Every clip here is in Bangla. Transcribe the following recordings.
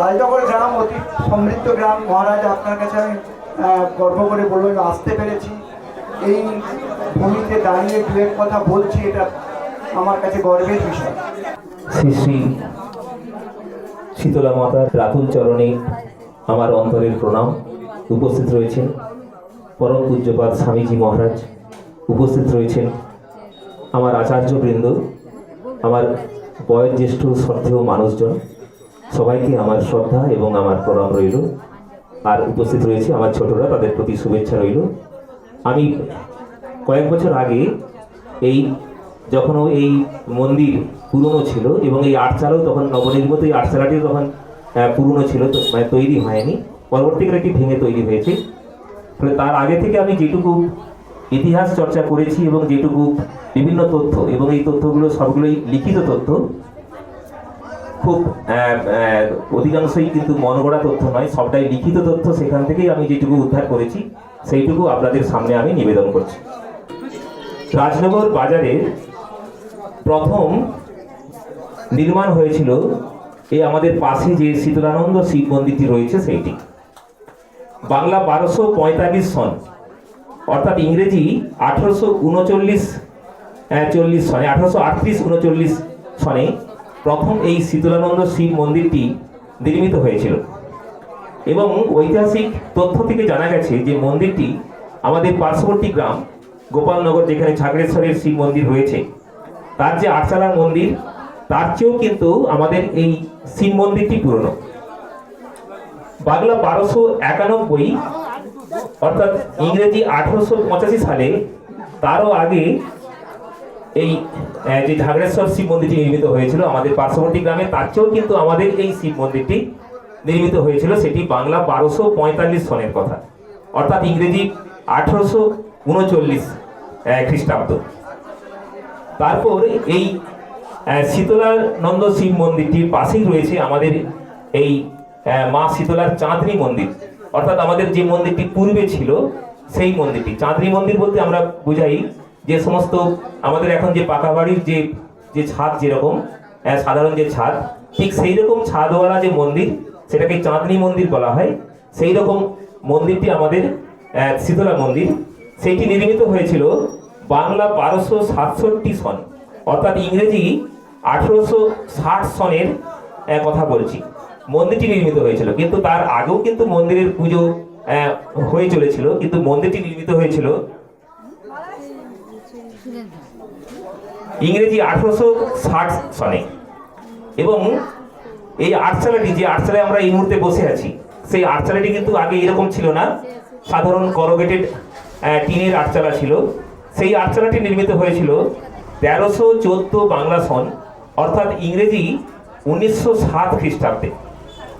রাজনগর গ্রাম, অতি সমৃদ্ধ গ্রাম। মহারাজ, আপনার কাছে আমি গর্ব করে বলব, আমি আসতে পেরেছি। এই ভূমিতে দাঁড়িয়ে দু এক কথা বলছি, এটা আমার কাছে গর্বের বিষয়। শ্রী শ্রী শীতলা মাতার রাতুল চরণে আমার অন্তরের প্রণাম উপস্থিত রয়েছেন। পরম পূজ্যপাদ স্বামীজি মহারাজ উপস্থিত রয়েছেন। আমার আচার্যবৃন্দ, আমার বয়োজ্যেষ্ঠ শ্রদ্ধেয় মানুষজন সবাইকে আমার শ্রদ্ধা এবং আমার প্রণাম রইল। আর উপস্থিত রয়েছে আমার ছোটরা, তাদের প্রতি শুভেচ্ছা রইল। আমি কয়েক বছর আগে এই যখনও এই মন্দির পুরনো ছিল এবং এই আটচালাও তখন নবনির্মিত, এই আটচালাটি তখন পুরনো ছিল মানে তৈরি হয়নি। পরবর্তীকালে এটি ভেঙে তৈরি হয়েছে। ফলে তার আগে থেকে আমি যেটুকু ইতিহাস চর্চা করেছি এবং যেটুকু বিভিন্ন তথ্য এবং এই তথ্যগুলো সবগুলোই লিখিত তথ্য খুব অধিকাংশই কিন্তু মন গড়া তথ্য নয়, সবটাই লিখিত তথ্য, সেখান থেকেই আমি যেটুকু উদ্ধার করেছি, সেইটুকু আপনাদের সামনে আমি নিবেদন করছি। রাজনগর বাজারে প্রথম নির্মাণ হয়েছিল এই আমাদের পাশে যে শীতলানন্দ শিব মন্দিরটি রয়েছে, সেইটি। বাংলা বারোশো পঁয়তাল্লিশ সন, অর্থাৎ ইংরেজি আঠারোশো উনচল্লিশ চল্লিশ সনে, আঠারোশো আটত্রিশ উনচল্লিশ সনে প্রথম এই শীতলানন্দ শিব মন্দিরটি নির্মিত হয়েছিল। এবং ঐতিহাসিক তথ্য থেকে জানা গেছে যে মন্দিরটি আমাদের পার্শ্ববর্তী গ্রাম, গোপালনগর, যেখানে ছাগড়েশ্বরের শিব মন্দির রয়েছে। তার যে আটচালার মন্দির, তার চেয়েও কিন্তু আমাদের এই শিব মন্দিরটি পুরনো। বাংলা বারোশো একানব্বই, অর্থাৎ ইংরেজি আঠারোশো পঁচাশি সালে, তারও আগে এই যে ঝাগড়েশ্বর শিব মন্দিরটি নির্মিত হয়েছিল আমাদের পার্শ্ববর্তী গ্রামে, তার চেয়েও কিন্তু আমাদের এই শিব মন্দিরটি নির্মিত হয়েছিল, সেটি বাংলা বারোশো পঁয়তাল্লিশ সনের কথা। অর্থাৎ ইংরেজি আঠারোশো উনচল্লিশ খ্রিস্টাব্দ। তারপর এই শীতলানন্দ শিব মন্দিরটির পাশেই রয়েছে আমাদের এই মা শীতলার চাঁদনি মন্দির। অর্থাৎ আমাদের যে মন্দিরটি পূর্বে ছিল, সেই মন্দিরটি। চাঁদনি মন্দির বলতে আমরা বুঝাই যে সমস্ত আমাদের এখন যে পাকা বাড়ির যে যে ছাদ যেরকম সাধারণ যে ছাদ, ঠিক সেই রকম ছাদওয়ালা যে মন্দির, সেটাকে চাঁদনি মন্দির বলা হয় সেই রকম মন্দিরটি আমাদের শীতলা মন্দির সেইটি নির্মিত হয়েছিল বাংলা বারোশো সাতষট্টি সন, অর্থাৎ ইংরেজি আঠেরোশো ষাট সনের কথা বলছি। মন্দিরটি নির্মিত হয়েছিল, কিন্তু তার আগেও কিন্তু মন্দিরের পুজো হয়ে চলেছিল, কিন্তু মন্দিরটি নির্মিত হয়েছিল ইংরেজি আঠারোশো ষাট সনে এবং এই আটচালাটি যে আটচালায় আমরা এই মুহূর্তে বসে আছি, সেই আটচালাটি কিন্তু আগে এরকম ছিল না। সাধারণ করোগেটেড টিনের আটচালা ছিল। সেই আটচালাটি নির্মিত হয়েছিল তেরোশো চোদ্দ বাংলা সন, অর্থাৎ ইংরেজি উনিশশো সাত খ্রিস্টাব্দে।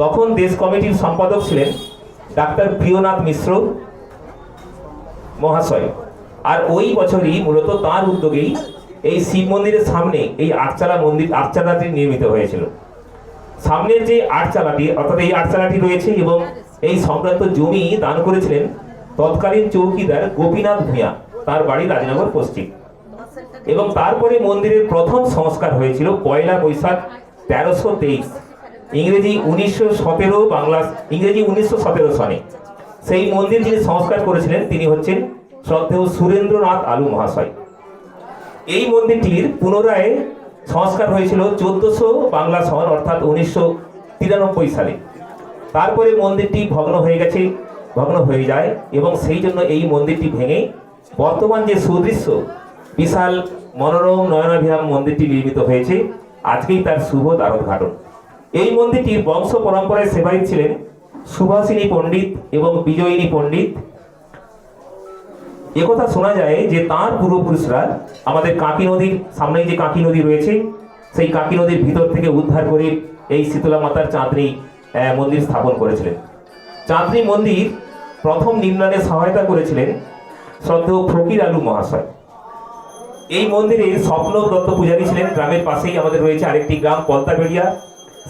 তখন দেশ কমিটির সম্পাদক ছিলেন ডাক্তার প্রিয়নাথ মিশ্র মহাশয়। আর ওই বছরই মূলত তার উদ্যোগেই এই শিব মন্দিরের সামনে এই আটচালা মন্দির, আটচালাটি নির্মিত হয়েছিল। সামনের যে আটচালাটি, অর্থাৎ এই আটচালাটি রয়েছে এবং এই সংক্রান্ত জমি দান করেছিলেন তৎকালীন চৌকিদার গোপীনাথ ভূঁয়া তার বাড়ি রাজনগর পশ্চিম। এবং তারপরে মন্দিরের প্রথম সংস্কার হয়েছিল পয়লা বৈশাখ তেরোশো তেইশ, ইংরেজি উনিশশো সতেরো বাংলা, ইংরেজি উনিশশো সতেরো সনে। সেই মন্দির যিনি সংস্কার করেছিলেন, তিনি হচ্ছেন শ্রদ্ধেয় সুরেন্দ্রনাথ আলু মহাশয়। এই মন্দিরটির পুনরায় সংস্কার হয়েছিল চোদ্দশো বাংলা সন, অর্থাৎ উনিশশো তিরানব্বই সালে। তারপরে মন্দিরটি ভগ্ন হয়ে গেছে, ভগ্ন হয়ে যায় এবং সেই জন্য এই মন্দিরটি ভেঙে বর্তমান যে সুদৃশ্য, বিশাল মনোরম নয়নাভিরাম মন্দিরটি নির্মিত হয়েছে, আজকেই তার শুভ দ্বারোদ্ঘাটন। এই মন্দিরটির বংশ পরম্পরায় সেবায়িত ছিলেন সুভাষিনী পণ্ডিত এবং বিজয়িনী পণ্ডিত একথা শোনা যায় যে তার পূর্বপুরুষরা আমাদের কাঁকি নদীর সামনেই যে কাঁকি নদী রয়েছে, সেই কাঁকি নদীর ভিতর থেকে উদ্ধার করে এই শীতলা মাতার চাঁদনি মন্দির স্থাপন করেছিলেন। চাঁদনি মন্দির প্রথম নির্মাণে সহায়তা করেছিলেন শ্রদ্ধেয় ফকির আলু মহাশয়। এই মন্দিরে স্বপ্ন দত্ত পূজারী ছিলেন। গ্রামের পাশেই আমাদের রয়েছে আরেকটি গ্রাম, পলতাবেড়িয়া।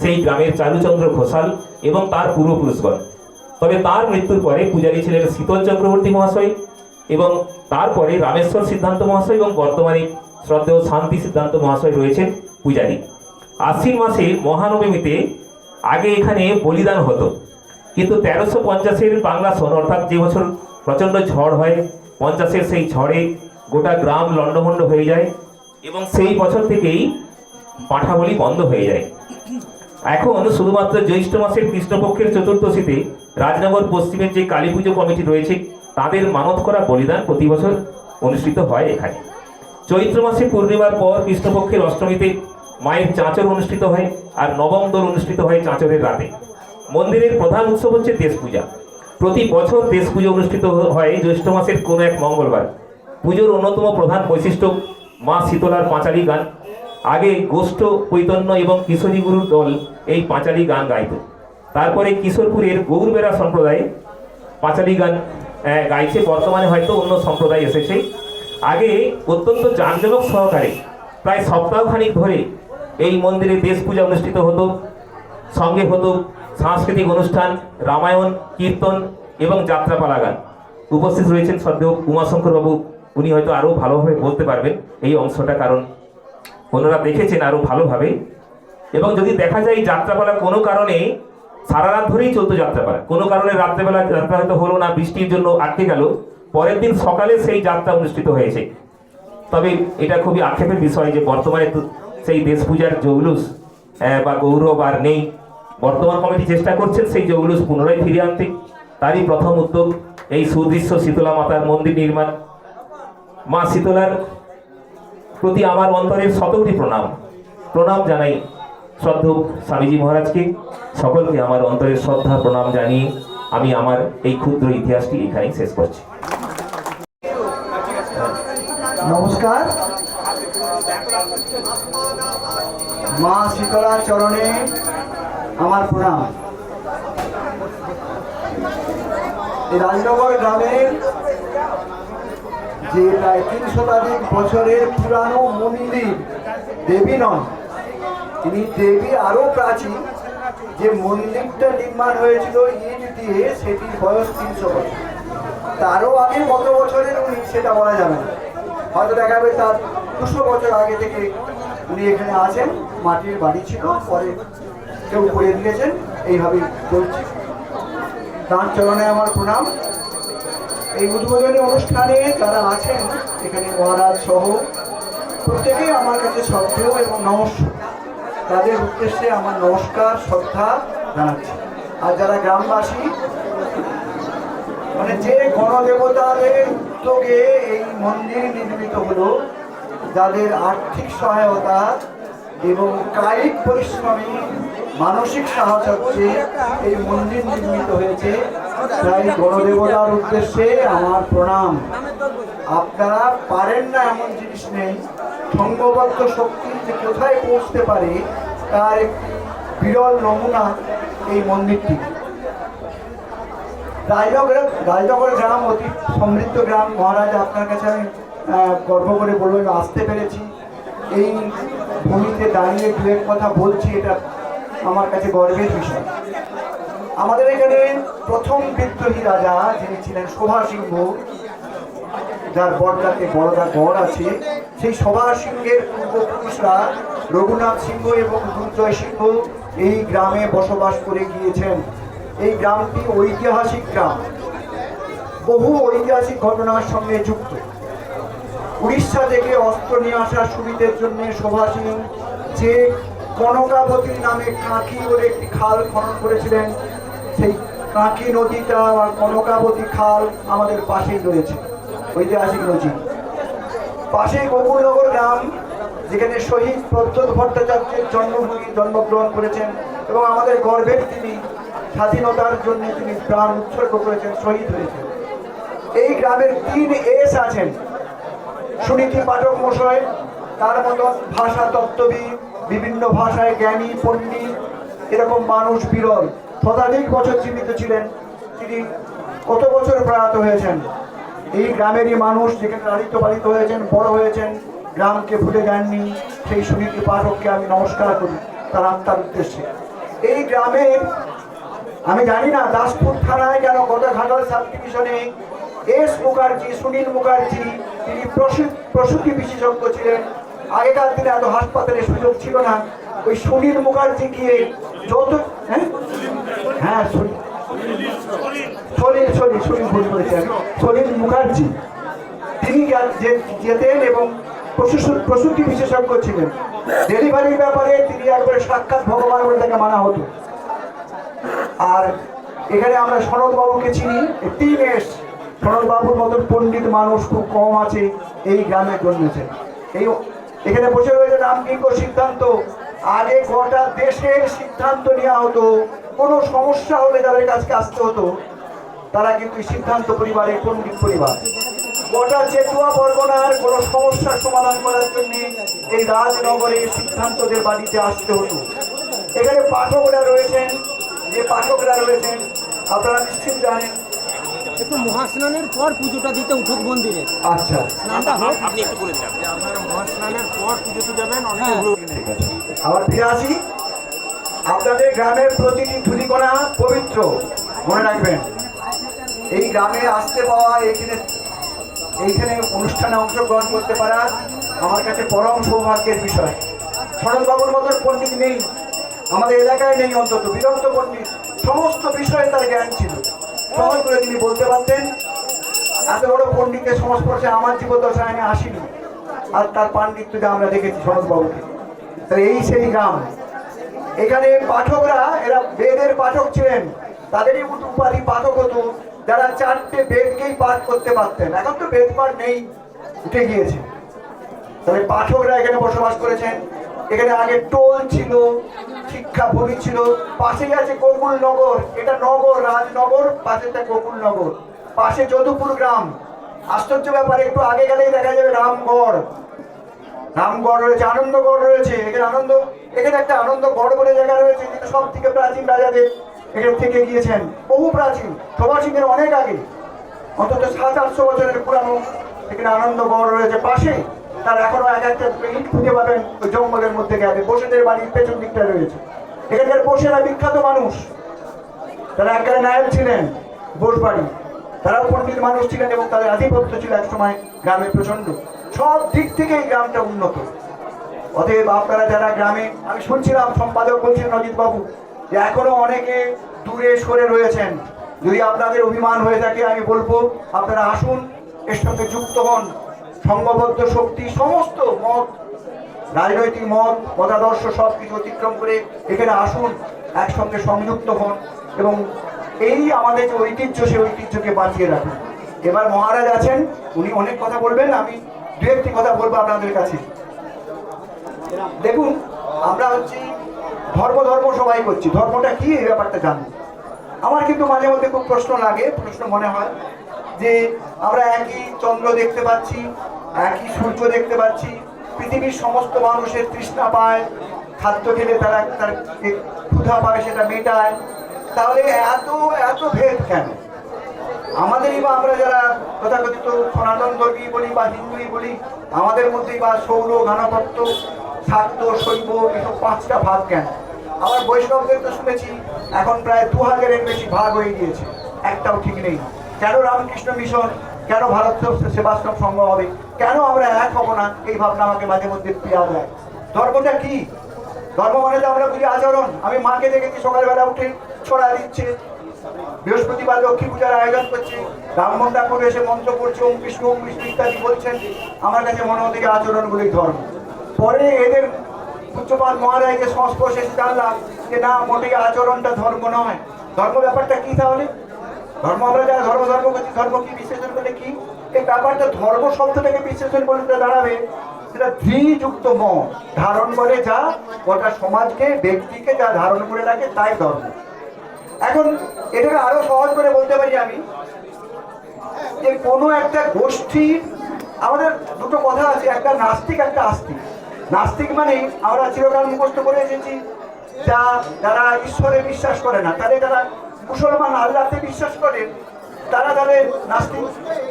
সেই গ্রামের চারুচন্দ্র ঘোষাল এবং তার পূর্বপুরুষগণ। তবে তার মৃত্যুর পরে পূজারী ছিলেন শীতল চক্রবর্তী মহাশয়। এবং তারপরে রামেশ্বর সিদ্ধান্ত মহাশয় এবং বর্তমানে শ্রদ্ধেয় শান্তি সিদ্ধান্ত মহাশয় রয়েছেন পূজারী। আশ্বিন মাসে মহানবমীতে আগে এখানে বলিদান হতো। কিন্তু তেরোশো পঞ্চাশের বাংলা সন, অর্থাৎ যে বছর প্রচণ্ড ঝড় হয়, পঞ্চাশের সেই ঝড়ে গোটা গ্রাম লণ্ডভণ্ড হয়ে যায় এবং সেই বছর থেকেই পাঁঠা বলি বন্ধ হয়ে যায়। এখন শুধুমাত্র জ্যৈষ্ঠ মাসের কৃষ্ণপক্ষের চতুর্দশীতে রাজনগর পশ্চিমের যে কালী পুজো কমিটি রয়েছে তাদের মানত করা বলিদান প্রতি বছর অনুষ্ঠিত হয় এখানে। চৈত্র মাসে পূর্ণিমার পর কৃষ্ণপক্ষের অষ্টমীতে মায়ের চাঁচর অনুষ্ঠিত হয় আর নবম দোল অনুষ্ঠিত হয় চাঁচরের রাতে। মন্দিরের প্রধান উৎসব হচ্ছে দেশ পূজা। প্রতি বছর দেশ পুজো অনুষ্ঠিত হয় জ্যৈষ্ঠ মাসের কোনো এক মঙ্গলবার। পুজোর অন্যতম প্রধান বৈশিষ্ট্য মা শীতলার পাঁচালী গান। আগে গোষ্ঠ চৈতন্য এবং কিশোরী গুরুর দল এই পাঁচালী গান গাইত। তারপরে কিশোরপুরের গৌরবেরা সম্প্রদায় পাঁচালী গান গাইছে, বর্তমানে হয়তো অন্য সম্প্রদায় এসেছে। আগে অত্যন্ত জাঁকজমক সহকারে, প্রায় সপ্তাহখানিক ধরে এই মন্দিরে দেশ পূজা অনুষ্ঠিত হতো। সঙ্গে হতো সাংস্কৃতিক অনুষ্ঠান, রামায়ণ, কীর্তন এবং যাত্রাপালা গান উপস্থিত রয়েছেন সদ্য উমাশঙ্কর বাবু উনি হয়তো আরও ভালোভাবে বলতে পারবেন এই অংশটা, কারণ ওনারা দেখেছেন আরও ভালোভাবে। এবং যদি দেখা যায় যাত্রাপালা কোনো কারণে সারা রাত ধরেই চলতো যাত্রাপালা কোনো কারণে রাত্রেবেলা যাত্রা হয়তো হলো না, বৃষ্টির জন্য আটকে গেল। পরের দিন সকালে সেই যাত্রা অনুষ্ঠিত হয়েছে। তবে এটা খুবই আক্ষেপের বিষয় যে বর্তমানে সেই দেশ পূজার জৌলুস বা গৌরব আর নেই। বর্তমান কমিটি চেষ্টা করছেন সেই জৌলুস পুনরায় ফিরিয়ে আনতে। তারই প্রথম উদ্যোগ এই সুদৃশ্য শীতলা মাতার মন্দির নির্মাণ। মা শীতলার প্রতি আমার অন্তরের শতকটি প্রণাম। প্রণাম জানাই শ্রদ্ধ স্বামীজি মহারাজকে, সকলকে আমার অন্তরের শ্রদ্ধা, প্রণাম জানিয়ে আমি আমার এই ক্ষুদ্র ইতিহাসটি এখানেই শেষ করছি। নমস্কার। মা শীতলার চরণে আমার প্রণাম। রাজনগর গ্রামের যে প্রায় তিন শতাধিক বছরের পুরানো মন্দির দেবী নন তিনি দেবী আরও প্রাচীন। যে মন্দিরটা নির্মাণ হয়েছিল ইট দিয়ে, সেটির বয়স তিনশো বছর। তারও আগে কত বছরের উনি, সেটা বলা যাবে না। হয়তো দেখা যাবে তার দুশো বছর আগে থেকে উনি এখানে আছেন। মাটির বাড়ি ছিল, পরে কেউ করে দিয়েছেন। এইভাবেই চলছে। তার চরণে আমার প্রণাম। এই উদ্বোধনী অনুষ্ঠানে যারা আছেন, এখানে মহারাজ সহ প্রত্যেকেই আমার কাছে শ্রদ্ধেয় এবং নমস্কার তাদের উদ্দেশ্যে আমার নমস্কার, শ্রদ্ধা জানাচ্ছি। আর যারা গ্রামবাসী মানে যে গণদেবতাদের উদ্যোগে এই মন্দির নির্মিত হলো, যাদের আর্থিক সহায়তা এবং কায়িক পরিশ্রমী মানসিক সাহায্যে এই মন্দির নির্মিত হয়েছে। তাই গণদেবতার উদ্দেশ্যে আমার প্রণাম। আপনারা পারেন না এমন জিনিস নেই। সঙ্গবদ্ধ শক্তি যে কোথায় পৌঁছতে পারে তার বিরল নমুনা এই মন্দিরটি। রাজনগর রাজনগর গ্রাম অতি সমৃদ্ধ গ্রাম। মহারাজ, আপনার কাছে আমি গর্ব করে বলব, আমি আসতে পেরেছি। এই ভূমিতে দাঁড়িয়ে দু কথা বলছি, এটা আমার কাছে গর্বের বিষয়। আমাদের এখানে প্রথম বিদ্রোহী রাজা যিনি ছিলেন শোভা সিংহ যার বড়দাতে বড়দা গড় আছে, সেই শোভা সিংহের পূর্বপুরুষরা রঘুনাথ সিংহ এবং দুর্জয় সিংহ এই গ্রামে বসবাস করে গিয়েছেন। এই গ্রামটি ঐতিহাসিক গ্রাম। বহু ঐতিহাসিক ঘটনার সঙ্গে যুক্ত। উড়িষ্যা থেকে অস্ত্র নিয়ে আসার সুবিধের জন্য শোভা সিং যে কনকাবতী নামে কাঁকি বলে একটি খাল খনন করেছিলেন, সেই কাঁকি নদীটা বা কনকাবতী খাল আমাদের পাশেই রয়েছে, ঐতিহাসিক নদী। পাশে গোকুলনগর গ্রাম যেখানে শহীদ প্রদ্যোৎ ভট্টাচার্যের জন্মভূমি জন্মগ্রহণ করেছেন এবং আমাদের গর্বের তিনি স্বাধীনতার জন্য তিনি প্রাণ উৎসর্গ করেছেন, শহীদ হয়েছেন। এই গ্রামের তিন এস আছেন, সুনীতি পাঠক মশাই, তার মতন ভাষা তত্ত্ববিদ বিভিন্ন ভাষায় জ্ঞানী, পণ্ডিত, এরকম মানুষ বিরল। শতাধিক বছর জীবিত ছিলেন, তিনি কত বছর প্রয়াত হয়েছেন? এই গ্রামেরই মানুষ যেখানে লালিত পালিত হয়েছেন, বড় হয়েছেন গ্রামকে ভুলে যাননি, সেই সুনীতি পাঠককে আমি নমস্কার করি, তার আত্মার উদ্দেশ্যে। এই গ্রামের আমি জানি না দাসপুর থানায় কেন গত ঘাটাল সাব ডিভিশনে এস মুখার্জি, সুনীল মুখার্জি, তিনি প্রসূ- প্রসূতি বিশেষজ্ঞ ছিলেন। আগেকার দিনে এত হাসপাতালে সুযোগ ছিল না। ওই সুনীল মুখার্জি গিয়ে যত হ্যাঁ? হ্যাঁ সলিল সলিল সলিল ভুল করেছি আমি। সলিল মুখার্জি, তিনি যেতেন এবং প্রসূতি বিশেষজ্ঞ ছিলেন। ডেলিভারির ব্যাপারে তিনি একবারে সাক্ষাৎ ভগবান বলে তাকে মানা হতো। আর এখানে আমরা সনদ বাবুকে চিনি তিন এস। সনদ বাবুর মতন পণ্ডিত মানুষ খুব কম আছে, এই গ্রামে জন্মেছে এই এখানে বসে রয়েছে রামকিঙ্ক সিদ্ধান্ত। আগে গোটা দেশের সিদ্ধান্ত নেওয়া হতো। কোনো সমস্যা হলে তাদের কাছকে আসতে হতো। তারা কিন্তু সিদ্ধান্ত পরিবারের পণ্ডিত পরিবার। গোটা চেতুয়া পরগনার কোনো সমস্যার সমাধান করার জন্য এই রাজনগরে সিদ্ধান্তদের বাড়িতে আসতে হতো। এখানে পাঠকরা রয়েছেন যে পাঠকরা রয়েছেন আপনারা নিশ্চিত জানেন। একটু মহাস্নানের পর পুজোটা দিতে উঠুক মন্দিরে। আচ্ছা। স্নানটা হোক। আপনারা মহাস্নানের পর পুজোতে যাবেন অনেকে হ্যাঁ। আবার ফিরে আসি। আপনাদের গ্রামের প্রতিটি ধুলিকণা পবিত্র। মনে রাখবেন। এই গ্রামে আসতে পাওয়া এখানে এইখানে অনুষ্ঠানে অংশগ্রহণ করতে পারা আমার কাছে পরম সৌভাগ্যের বিষয়। শরৎবাবুর মতন পণ্ডিত নেই। আমাদের এলাকায় নেই অন্তত। বিরক্ত পণ্ডিত। সমস্ত বিষয়ে তার জ্ঞান ছিল। সহজ করে তিনি বলতে পারতেন, এত বড় পণ্ডিতের সংস্পর্শে আমার জীবদশায় আমি আসিনি। আর তার পাণ্ডিত্যটা আমরা দেখেছি শরৎবাবুকে তো এই সেই গ্রাম। এখানে পাঠকরা, এরা বেদের পাঠক ছিলেন। তাদেরই উপ- উপাধি পাঠক হতো। যারা চারটে বেদকেই পাঠ করতে পারতেন, এখন তো বেদ পাঠ নেই, উঠে গিয়েছে। তবে পাঠকরা এখানে বসবাস করেছেন। এখানে আগে টোল ছিল, শিক্ষা ভূমি ছিল, পাশেই আছে গোকুল নগর। এটা নগর, রাজনগর পাশেটা গোকুল নগর। পাশে যদুপুর গ্রাম। আশ্চর্য ব্যাপার, একটু আগে গেলেই দেখা যাবে রামগড়। রামগড় রয়েছে, আনন্দগড় রয়েছে, এখানে আনন্দ এখানে একটা আনন্দগড় বলে জায়গা রয়েছে যেটা সব থেকে প্রাচীন রাজাদের এখানে থেকে গিয়েছেন বহু প্রাচীন সিংহের অনেক আগে। অন্তত সাত, আটশো বছরের পুরানো এখানে আনন্দগড় রয়েছে। পাশে তার এখনও এক একটা ইট খুঁজে পাবেন, ওই জঙ্গলের মধ্যে গেলে। বসেদের বাড়ির পেছন দিকটা রয়েছে। এখানকার বসেরা বিখ্যাত মানুষ। তারা একবারে নায়ক ছিলেন বোসবাড়ি তারাও পণ্ডিত মানুষ ছিলেন এবং তাদের আধিপত্য ছিল এক সময় গ্রামে প্রচণ্ড সব দিক থেকে এই গ্রামটা উন্নত। অতএব আপনারা যারা গ্রামে, আমি শুনছিলাম, সম্পাদক বলছিলেন অজিত বাবু যে এখনও অনেকে দূরে সরে রয়েছেন। যদি আপনাদের অভিমান হয়ে থাকে, আমি বলব, আপনারা আসুন, এর সঙ্গে যুক্ত হন। সংঘবদ্ধ শক্তি, সমস্ত মত, রাজনৈতিক মত, মতাদর্শ সব কিছু অতিক্রম করে এখানে আসুন, একসঙ্গে সংযুক্ত হন এবং এই আমাদের যে ঐতিহ্য, সেই ঐতিহ্যকে বাঁচিয়ে রাখুন। এবার মহারাজ আছেন, উনি অনেক কথা বলবেন, আমি দু একটি কথা বলব আপনাদের কাছে। দেখুন, আমরা হচ্ছি ধর্ম ধর্ম সবাই করছি। ধর্মটা কি এই ব্যাপারটা জানি আমার কিন্তু মাঝে মধ্যে খুব প্রশ্ন লাগে, প্রশ্ন মনে হয় যে আমরা একই চন্দ্র দেখতে পাচ্ছি, একই সূর্য দেখতে পাচ্ছি, পৃথিবীর সমস্ত মানুষের তৃষ্ণা পায়, খাদ্য খেলে তারা তার ক্ষুধা পায় সেটা মেটায়। তাহলে এত এত ভেদ কেন? আমাদেরই বা আমরা যারা তথাকথিত সনাতন ধর্মী বলি বা হিন্দুই বলি, আমাদের মধ্যেই বা সৌর ঘনতত্ত্ব শাক্ত শৈব এসব পাঁচটা ভাগ কেন? বৈষ্ণবদের তো শুনেছি, এখন প্রায় দু হাজারের বেশি ভাগ হয়ে গিয়েছে। একটাও ঠিক নেই। কেন রামকৃষ্ণ মিশন, কেন ভারত সেবাশ্রম হবে? কেন আমরা এক হব না? এই ভাবনা আমাকে মাঝে মধ্যে দেয়। ধর্মটা কি? ধর্ম মানে তো আমরা বুঝি আচরণ। আমি মাকে দেখেছি সকালবেলা উঠে ছড়া দিচ্ছে। বৃহস্পতিবার লক্ষ্মী পূজার আয়োজন করছে। ব্রাহ্মণ ঠাকুর এসে মন্ত্র করছে ওম বিষ্ণু ওম বিষ্ণু ইত্যাদি বলছেন। আমার কাছে মনে হতে আচরণগুলোই ধর্ম। পরে এদের উচ্চপাল মহারাজের সংস্পর্শে এসে জানলাম যে না, মোটেই আচরণটা ধর্ম নয়। ধর্ম ব্যাপারটা কি তাহলে? ধর্ম আমরা যারা ধর্ম ধর্ম করছি ধর্ম কি বিশ্লেষণ করলে কি? এই ব্যাপারটা ধর্ম শব্দটাকে বিশ্লেষণ করতে দাঁড়াবে, সেটা ধৃযুক্ত মন। ধারণ করে যা, গোটা সমাজকে, ব্যক্তিকে যা ধারণ করে রাখে, তাই ধর্ম। এখন এটাকে আরও সহজ করে বলতে পারি আমি, যে কোনো একটা গোষ্ঠী, আমাদের দুটো কথা আছে, একটা নাস্তিক, একটা আস্তিক। নাস্তিক মানে আমরা চিরকাল মুখস্থ করে এসেছি। যা যারা ঈশ্বরে বিশ্বাস করে না, তাদের যারা মুসলমান আল্লাহতে বিশ্বাস করে, তারা তাদের নাস্তিক,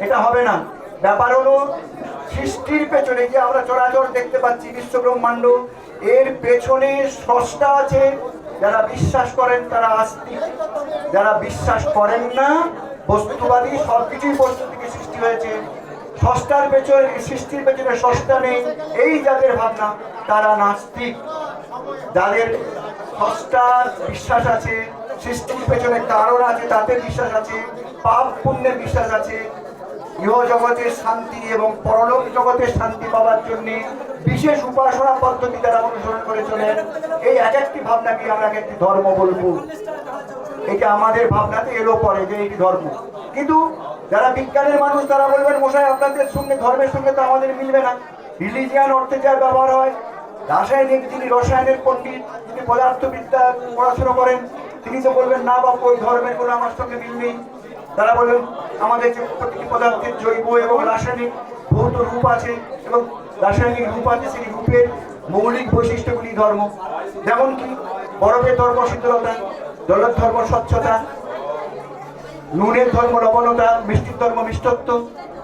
এটা হবে না। ব্যাপার হলো, সৃষ্টির পেছনে যে আমরা চরাচর দেখতে পাচ্ছি বিশ্ব ব্রহ্মাণ্ড এর পেছনে স্রষ্টা আছে, যারা বিশ্বাস করেন তারা আস্তিক। যারা বিশ্বাস করেন না, বস্তুবাদী সব কিছুই বস্তু থেকে সৃষ্টি হয়েছে। ষষ্ঠার পেছনে সৃষ্টির পেছনে ষষ্ঠা নেই। এই যাদের ভাবনা, তারা নাস্তিক। যাদের ষষ্ঠার বিশ্বাস আছে সৃষ্টির পেছনে কারণ আছে তাতে বিশ্বাস আছে, পাপ পুণ্যের বিশ্বাস আছে। ইহ জগতের শান্তি এবং পরলোক জগতের শান্তি পাওয়ার জন্য বিশেষ উপাসনা পদ্ধতি তারা অনুসরণ করে চলেন। এই এক একটি ভাবনাকে আমরা এক একটি ধর্ম বলব। এটা আমাদের ভাবনাতে এলো পরে যে এটি ধর্ম। কিন্তু যারা বিজ্ঞানের মানুষ, তারা বলবেন, মশাই, আপনাদের সঙ্গে, ধর্মের সঙ্গে তো আমাদের মিলবে না। রিলিজিয়ান অর্থে যা ব্যবহার হয়, রাসায়নিক যিনি রসায়নের পণ্ডিত, যিনি পদার্থবিদ্যা পড়াশোনা করেন, তিনি তো বলবেন, না বাবু ওই ধর্মের কোনো আমার সঙ্গে মিল নেই। তারা বলবেন, আমাদের যে প্রতিটি পদার্থের জৈব এবং রাসায়নিক ভৌত রূপ আছে এবং রাসায়নিক রূপ আছে, সেই রূপের মৌলিক বৈশিষ্ট্যগুলি ধর্ম। যেমন কি বরফের ধর্ম, শীতলতা জলের ধর্ম, স্বচ্ছতা নুনের ধর্ম লবণতা, মিষ্টির ধর্ম মিষ্টত্ব।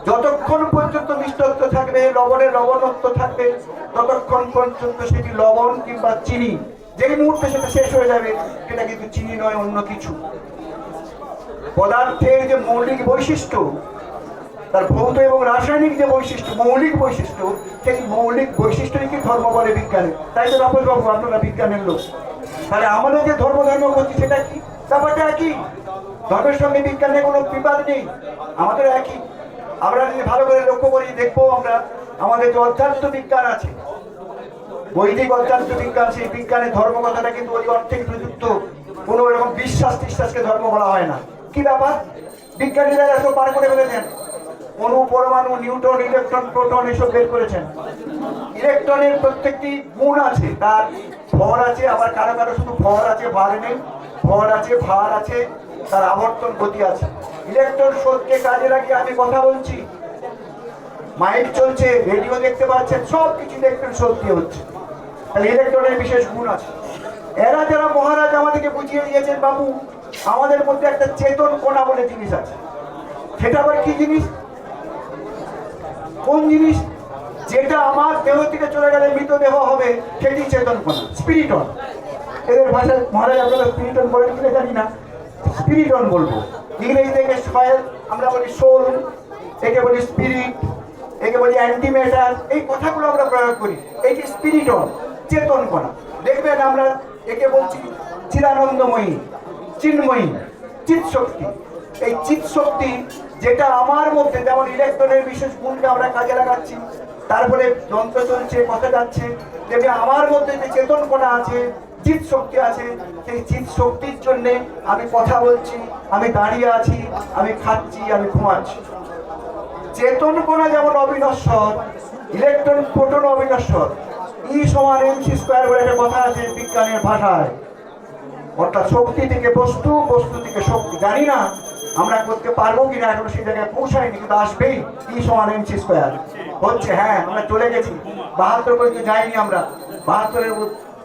যতক্ষণ পর্যন্ত মিষ্টত্ব থাকবে, লবণের লবণত্ব থাকবে, ততক্ষণ পর্যন্ত সেটি লবণ কিংবা চিনি, যেই মুহূর্তে সেটা শেষ হয়ে যাবে, সেটা কিন্তু চিনি নয়, অন্য কিছু। পদার্থের যে মৌলিক বৈশিষ্ট্য, তার ভৌত এবং রাসায়নিক যে বৈশিষ্ট্য, মৌলিক বৈশিষ্ট্য, সেই মৌলিক বৈশিষ্ট্যকে ধর্ম বলে বিজ্ঞানে? তাই তো রাপল বাবু আপনারা বিজ্ঞানের লোক। তাহলে আমাদের যে ধর্ম ধর্ম করছি, সেটা কি? ব্যাপারটা একই ধর্মের সঙ্গে বিজ্ঞানের কোনো বিবাদ নেই। আমাদের একই। আমরা যদি ভালো করে লক্ষ্য করি, দেখব আমরা আমাদের যে অধ্যাত্ম বিজ্ঞান আছে, বৈদিক অধ্যাত্ম বিজ্ঞান, সেই বিজ্ঞানের ধর্ম কথাটা কিন্তু ওই অর্থেই প্রযুক্ত। কোনো এরকম বিশ্বাস টিশ্বাসকে ধর্ম বলা হয় না। কি ব্যাপার? বিজ্ঞানীরা এত পার করে ফেলেছেন। অণু পরমাণু নিউটন ইলেকট্রন, প্রোটন এসব বের করেছেন। ইলেকট্রনের প্রত্যেকটি গুণ আছে, তার ভর আছে, আবার কারও কারও শুধু ভর আছে, ভার নেই। ভর আছে, ভার আছে তার আবর্তন ক্ষতি আছে। ইলেকট্রন শোধকে কাজে লাগিয়ে আমি কথা বলছি। মাইক চলছে রেডিও দেখতে পাচ্ছেন সব কিছু দেখবেন সত্যি হচ্ছে। তাহলে ইলেকট্রনের বিশেষ গুণ আছে। এরা যারা মহারাজ আমাদেরকে বুঝিয়ে দিয়েছেন, বাবু, আমাদের মধ্যে একটা চেতন কোনা বলে জিনিস আছে। সেটা আবার কি জিনিস? কোন জিনিস? যেটা আমার দেহ থেকে চলে গেলে মৃতদেহ হবে, সেটি চেতন কোনা স্পিরিটন এদের ভাষায় মহারাজ আপনারা স্পিরিটন বলেন কিনা জানি না। স্পিরিটন বলব। ইংরেজি থেকে সয়েল আমরা বলি সোল একে বলি স্পিরিট একে বলি অ্যান্টিমেটার এই কথাগুলো আমরা প্রয়োগ করি। এইটি স্পিরিটন চেতন করা। দেখবেন আমরা একে বলছি চিরানন্দময়ী চিন্ময়ী চিৎ শক্তি এই চিৎ শক্তি যেটা আমার মধ্যে, যেমন ইলেকট্রনের বিশেষ গুণকে আমরা কাজে লাগাচ্ছি তারপরে যন্ত্র চলছে কথা যাচ্ছে যেমনি আমার মধ্যে যে চেতন কণা আছে চিৎ শক্তি আছে, সেই চিৎ শক্তির জন্যে আমি কথা বলছি, আমি দাঁড়িয়ে আছি, আমি খাচ্ছি, আমি ঘুমাচ্ছি। চেতন কণা যেমন অবিনশ্বর, ইলেকট্রন প্রোটন অবিনশ্বর। ই সমান এমসি স্কোয়ার বলে একটা কথা আছে বিজ্ঞানের ভাষায়। অর্থাৎ শক্তি থেকে বস্তু বস্তু থেকে শক্তি। জানি না আমরা করতে পারব কিনা, এখনও সেই জায়গায় পৌঁছায়নি, কিন্তু আসবেই। ই সমান এমসি স্কোয়ার হচ্ছে হ্যাঁ আমরা চলে গেছি। বাহাত্তর পর্যন্ত যাইনি আমরা। বাহাত্তরের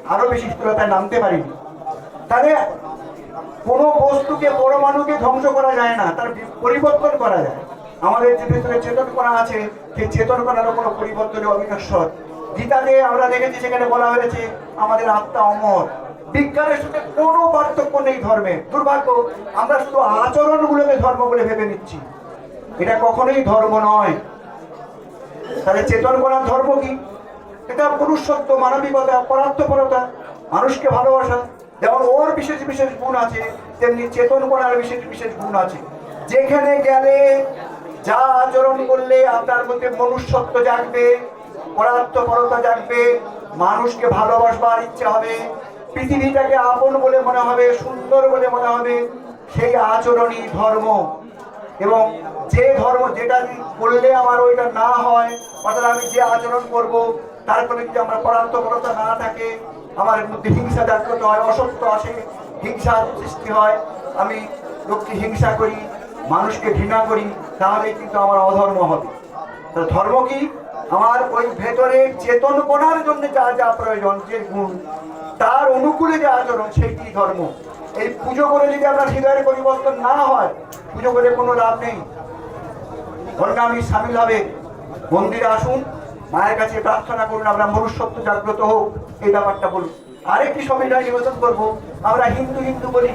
আরও বেশি স্থূলতায় নামতে পারিনি। তাহলে কোনো বস্তুকে, পরমাণুকে ধ্বংস করা যায় না, তার পরিবর্তন করা যায়। আমাদের যে ভিতরে চেতন করা আছে, সেই চেতন করারও কোনো পরিবর্তনে অবিনশ্বর। গীতাতে আমরা দেখেছি সেখানে বলা হয়েছে, আমাদের আত্মা অমর। বিজ্ঞানের সাথে কোনো পার্থক্য নেই ধর্মে। দুর্ভাগ্য, আমরা শুধু আচরণগুলোকে ধর্ম বলে ভেবে নিচ্ছি। এটা কখনোই ধর্ম নয়। তাহলে চেতন করার ধর্ম কি? এটা পুরুষত্ব মানবিকতা, পরার্থপরতা, মানুষকে ভালোবাসা যেমন ওর বিশেষ বিশেষ গুণ আছে, তেমনি চেতন করার বিশেষ বিশেষ গুণ আছে। যেখানে গেলে যা আচরণ করলে আপনার মধ্যে মনুষ্যত্ব জাগবে, পরার্থপরতা জাগবে, মানুষকে ভালোবাসবার ইচ্ছা হবে, পৃথিবীটাকে আপন বলে মনে হবে, সুন্দর বলে মনে হবে, সেই আচরণই ধর্ম। এবং যে ধর্ম, যেটা করলে আমার ওইটা না হয়, অর্থাৎ আমি যে আচরণ করব তারপরে যদি আমার পরার্থপরতা না থাকে, আমার মধ্যে হিংসা জাগ্রত হয়, অসত্য আসে হিংসা সৃষ্টি হয়। আমি লোককে হিংসা করি, মানুষকে ঘৃণা করি, তাহলে কিন্তু আমার অধর্ম হবে। তো ধর্ম কি? আমার ওই ভেতরে চেতন করার জন্য যা যা প্রয়োজন, যে গুণ, তার অনুকূলে যে আচরণ, সেইটি ধর্ম। এই পুজো করে যদি আপনার হৃদয়ের পরিবর্তন না হয়, পুজো করে কোনো লাভ নেই। আমি সামিল হবে মন্দিরে আসুন। মায়ের কাছে প্রার্থনা করুন, আমরা মনুষ্যত্ব জাগ্রত হোক, এই ব্যাপারটা বলুন। আরেকটি সময় নিবেদন করব, আমরা হিন্দু হিন্দু বলি।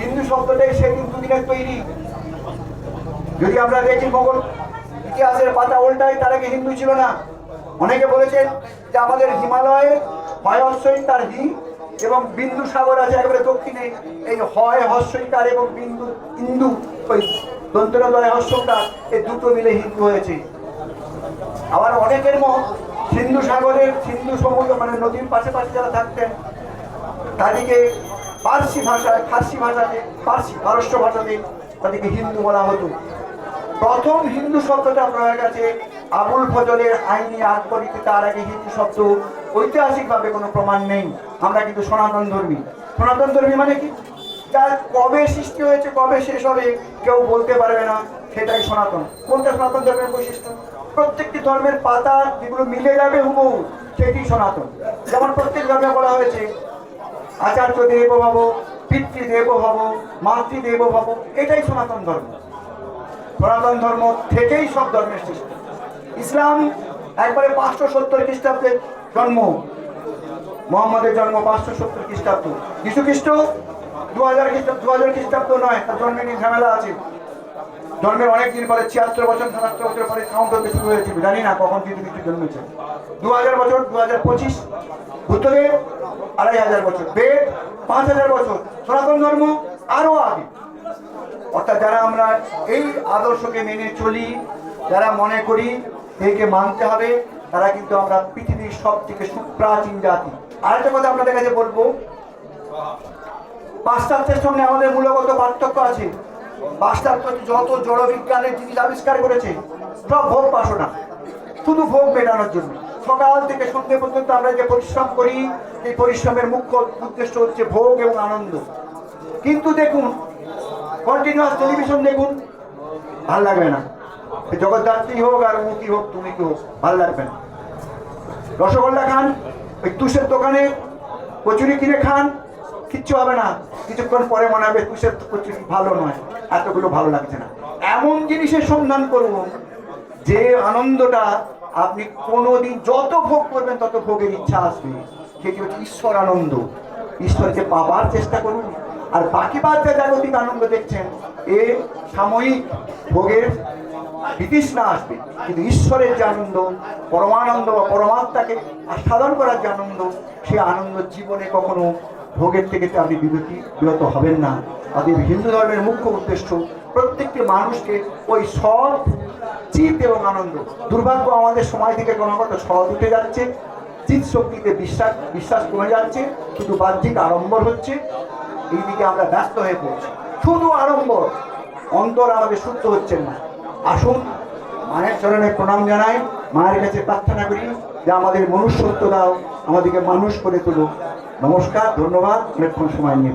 হিন্দু শব্দটাই সে হিন্দু দিনের তৈরি। যদি আমরা দেখি মোগল ইতিহাসের পাতা উল্টাই তার আগে হিন্দু ছিল না। অনেকে বলেছেন যে আমাদের হিমালয়ে হয় হস্যইকার হি, এবং বিন্দু সাগর আছে একেবারে দক্ষিণে। এই হয় হস্যইকার এবং বিন্দু ইন্দু। ওই দন্তরদয় হস্যকার এই দুটো মিলে হিন্দু হয়েছে। আবার অনেকের মত সিন্ধু সাগরের সিন্ধু সমুদ্র মানে নদীর পাশে পাশে যারা থাকতেন, তাদেরকে পার্সি ভাষায়, ফার্সি ভাষাতে, পার্সি, পারস্য ভাষাতে তাদেরকে হিন্দু বলা হতো। প্রথম হিন্দু শব্দটা প্রয়োগ আছে আবুল ফজলের আইনি আকবরীতে তার আগে হিন্দু শব্দ। ঐতিহাসিকভাবে কোনো প্রমাণ নেই। আমরা কিন্তু সনাতন ধর্মী। সনাতন ধর্মী মানে কি? যার কবে সৃষ্টি হয়েছে, কবে শেষ হবে, কেউ বলতে পারবে না, সেটাই সনাতন। কোনটা সনাতন ধর্মের বৈশিষ্ট্য? প্রত্যেকটি ধর্মের পাতা যেগুলো মিলে যাবে হুবহু, সেটি সনাতন। যেমন প্রত্যেক ধর্মে বলা হয়েছে, আচার্য দেব ভাব পিতৃদেব ভাব মাতৃদেব ভাব এটাই সনাতন ধর্ম। সনাতন ধর্ম থেকেই সব ধর্মের সৃষ্টি। ইসলাম একবারে পাঁচশো সত্তর খ্রিস্টাব্দের জন্ম। মোহাম্মদের জন্ম পাঁচশো সত্তর খ্রিস্টাব্দ। যীশু খ্রিস্ট দু হাজার খ্রিস্টাব্দ দু হাজার খ্রিস্টাব্দ নয়, তার জন্মে নিয়ে ঝামেলা আছে। জন্মের অনেক দিন পরে, ছিয়াত্তর বছর, সাতাত্তর বছর পরে কাউন্ট হতে শুরু হয়েছিল। জানি না কখন কিন্তু কিছু জন্মেছে। দু হাজার বছর দু হাজার পঁচিশ, বুদ্ধদেব, আড়াই হাজার বছর। বেদ, পাঁচ হাজার বছর। সনাতন ধর্ম আরও আগে। অর্থাৎ যারা আমরা এই আদর্শকে মেনে চলি, যারা মনে করি, একে মানতে হবে, তারা কিন্তু আমরা পৃথিবীর সব থেকে সুপ্রাচীন জাতি। আরেকটা কথা আপনাদের কাছে বলব, পাশ্চাত্যের সঙ্গে আমাদের মূলগত পার্থক্য আছে। পাশ্চাত্য যত জড় বিজ্ঞানের জিনিস আবিষ্কার করেছে, সব ভোগ বাসনা। শুধু ভোগ মেটানোর জন্য। সকাল থেকে সন্ধ্যে পর্যন্ত আমরা যে পরিশ্রম করি, এই পরিশ্রমের মুখ্য উদ্দেশ্য হচ্ছে ভোগ এবং আনন্দ। কিন্তু দেখুন কন্টিনিউয়াস টেলিভিশন দেখুন, ভালো লাগবে না। জগদ্ধাত্রী হোক আর মুখী হোক, তুমি কি হোক, ভালো লাগবে না। রসগোল্লা খান, ওই তুষের দোকানে কচুরি কিনে খান কিচ্ছু হবে না। কিছুক্ষণ পরে মনে হবে কচুরি ভালো নয়, এতগুলো ভালো লাগছে না। এমন জিনিসের সন্ধান করুন, যে আনন্দটা আপনি কোনোদিন যত ভোগ করবেন তত ভোগের ইচ্ছা আসবে। সেটি হচ্ছে ঈশ্বর আনন্দ। ঈশ্বরকে পাবার চেষ্টা করুন। আর বাকি বাদ যা জাগতিক আনন্দ দেখছেন, এ সাময়িক ভোগের বিতৃষ্ণা আসবে। কিন্তু ঈশ্বরের যে আনন্দ, পরমানন্দ বা পরমাত্মাকে আস্বাদন করার যে আনন্দ, সে আনন্দ জীবনে কখনো ভোগের থেকে আপনি বিরতি, বিরত হবেন না। অতএব হিন্দু ধর্মের মুখ্য উদ্দেশ্য, প্রত্যেকটি মানুষকে ওই সৎ, চিত এবং আনন্দ। দুর্ভাগ্য আমাদের সময় থেকে ক্রমাগত সৎ উঠে যাচ্ছে, চিত শক্তিতে বিশ্বাস বিশ্বাস কমে যাচ্ছে, শুধু বাহ্যিক আড়ম্বর হচ্ছে এই দিকে আমরা ব্যস্ত হয়ে পড়ছি। শুধু আড়ম্বর, অন্তর আমাদের শুদ্ধ হচ্ছেন না। আসুন, মায়ের চরণে প্রণাম জানাই, মায়ের কাছে প্রার্থনা করি যে আমাদের মনুষ্যত্ব দাও আমাদেরকে মানুষ করে তুলুক। নমস্কার ধন্যবাদ। অনেকক্ষণ সময় নিয়ে